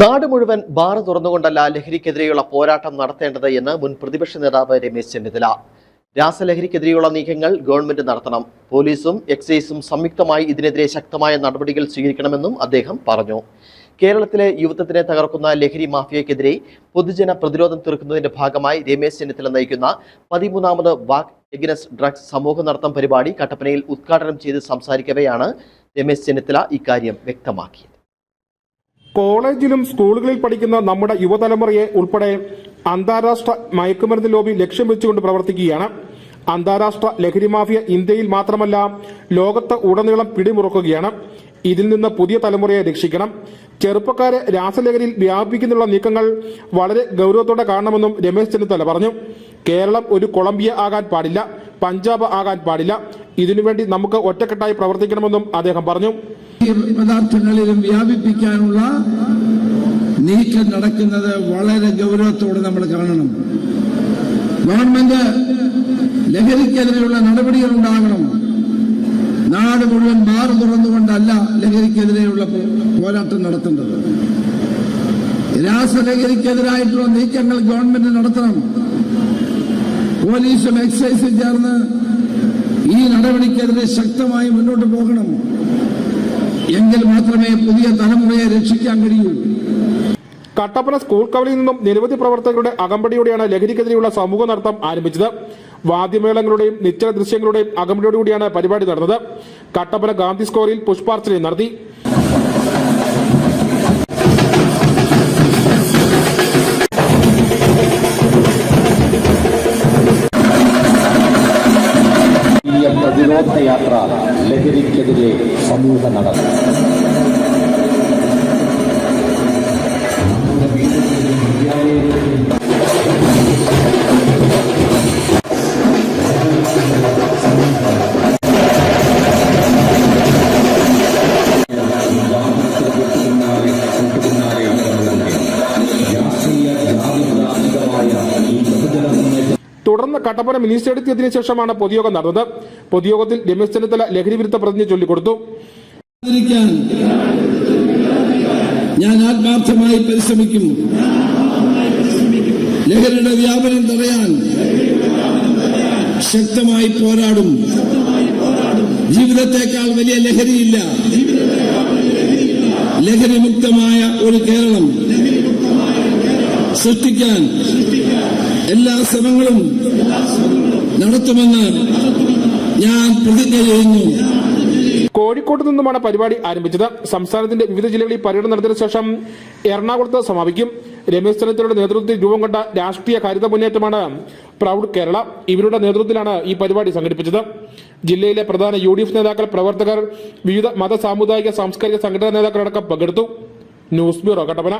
നാട് മുഴുവൻ ബാർ തുറന്നുകൊണ്ടല്ല ലഹരിക്കെതിരെയുള്ള പോരാട്ടം നടത്തേണ്ടത് എന്ന് മുൻ പ്രതിപക്ഷ നേതാവ് രമേശ് ചെന്നിത്തല. രാസലഹരിക്കെതിരെയുള്ള നീക്കങ്ങൾ ഗവൺമെന്റ് നടത്തണം. പോലീസും എക്സൈസും സംയുക്തമായി ഇതിനെതിരെ ശക്തമായ നടപടികൾ സ്വീകരിക്കണമെന്നും അദ്ദേഹം പറഞ്ഞു. കേരളത്തിലെ യുവത്വത്തിനെ തകർക്കുന്ന ലഹരി മാഫിയക്കെതിരെ പൊതുജന പ്രതിരോധം തീർക്കുന്നതിന്റെ ഭാഗമായി രമേശ് ചെന്നിത്തല നയിക്കുന്ന പതിമൂന്നാമത് വാക്ക് എഗ്നസ് ഡ്രഗ്സ് സമൂഹ നടത്തം പരിപാടി കട്ടപ്പനയിൽ ഉദ്ഘാടനം ചെയ്ത് സംസാരിക്കവെയാണ് രമേശ് ചെന്നിത്തല ഇക്കാര്യം വ്യക്തമാക്കിയത്. കോളേജിലും സ്കൂളുകളിൽ പഠിക്കുന്ന നമ്മുടെ യുവതലമുറയെ ഉൾപ്പെടെ അന്താരാഷ്ട്ര മയക്കുമരുന്ന് ലോബി ലക്ഷ്യം വെച്ചുകൊണ്ട് പ്രവർത്തിക്കുകയാണ്. അന്താരാഷ്ട്ര ലഹരി മാഫിയ ഇന്ത്യയിൽ മാത്രമല്ല ലോകത്ത് ഉടനീളം പിടിമുറുക്കുകയാണ്. ഇതിൽ നിന്ന് പുതിയ തലമുറയെ രക്ഷിക്കണം. ചെറുപ്പക്കാരെ രാസലഹരിയിൽ വ്യാപിക്കുന്നുള്ള നീക്കങ്ങൾ വളരെ ഗൗരവത്തോടെ കാണണമെന്നും രമേശ് ചെന്നിത്തല പറഞ്ഞു. കേരളം ഒരു കൊളംബിയ ആകാൻ പാടില്ല പഞ്ചാബ് ആകാൻ പാടില്ല ഇതിനുവേണ്ടി നമുക്ക് ഒറ്റക്കെട്ടായി പ്രവർത്തിക്കണമെന്നും അദ്ദേഹം പറഞ്ഞു. പദാർത്ഥങ്ങളിലും വ്യാപിപ്പിക്കാനുള്ള നീക്കം നടക്കുന്നത് വളരെ ഗൗരവത്തോടെ നമ്മൾ കാണണം. ഗവൺമെന്റ് ലഹരിക്കെതിരെയുള്ള നടപടികൾ ഉണ്ടാകണം. നാട് മുഴുവൻ ബാർ തുറന്നുകൊണ്ടല്ല ലഹരിക്കെതിരെയുള്ള പോരാട്ടം നടത്തേണ്ടത് രാസലഹരിക്കെതിരായിട്ടുള്ള നീക്കങ്ങൾ ഗവൺമെന്റ് നടത്തണം. പോലീസും എക്സൈസും ചേർന്ന് ഈ നടപടിക്കെതിരെ ശക്തമായി മുന്നോട്ട് പോകണം. എങ്കിൽ മാത്രമേ പുതിയ തലമുറയെ രക്ഷിക്കാൻ കഴിയൂ. കട്ടപ്പന സ്കൂൾ കവലയിൽ നിന്നും നിരവധി പ്രവർത്തകരുടെ അകമ്പടിയോടെയാണ് ലഹരിക്കെതിരെയുള്ള സമൂഹ നടത്തം ആരംഭിച്ചത്. വാദ്യമേളങ്ങളുടെയും നിശ്ചല ദൃശ്യങ്ങളുടെയും അകമ്പടിയോടുകൂടിയാണ് പരിപാടി നടന്നത്. കട്ടപ്പന ഗാന്ധി സ്കോറിൽ പുഷ്പാർച്ചന നടത്തി. വലിയ പ്രതിരോധ യാത്ര ലഹരിക്കെതിരെ സമൂഹ നടന്നു കട്ടപ്പന എത്തിയതിനു ശേഷമാണ് പൊതുയോഗം നടന്നത്. പൊതുയോഗത്തിൽ രമേശ് ചെന്നിത്തല ലഹരി വിരുദ്ധ പ്രതിജ്ഞ ചൊല്ലിക്കൊടുത്തു. ഞാൻ ആത്മാർത്ഥമായി പരിശ്രമിക്കും. ലഹരിയുടെ വ്യാപനം തടയാൻ ശക്തമായി പോരാടും. ജീവിതത്തെക്കാൾ വലിയ ലഹരിയില്ല. ലഹരി മുക്തമായ ഒരു കേരളം. സൃഷ്ടിക്കാൻ എല്ലാ ശ്രമങ്ങളും നടത്തുമെന്ന് ഞാൻ പ്രതിജ്ഞ ചെയ്യുന്നു. കോഴിക്കോട്ട് നിന്നുമാണ് പരിപാടി ആരംഭിച്ചത്. സംസ്ഥാനത്തിന്റെ വിവിധ ജില്ലകളിൽ പര്യടനം നടത്തിയ ശേഷം എറണാകുളത്ത് സമാപിക്കും. രമേശ് ചെന്നിത്തലയുടെ നേതൃത്വത്തിൽ രൂപം കൊണ്ട രാഷ്ട്രീയ ഹരിത മുന്നേറ്റമാണ് പ്രൗഡ് കേരള. ഇവരുടെ നേതൃത്വത്തിലാണ് ഈ പരിപാടി സംഘടിപ്പിച്ചത്. ജില്ലയിലെ പ്രധാന യു നേതാക്കൾ പ്രവർത്തകർ വിവിധ മത സാമുദായിക സാംസ്കാരിക സംഘടനാ നേതാക്കളടക്കം പങ്കെടുത്തു. News bureau Kattappana.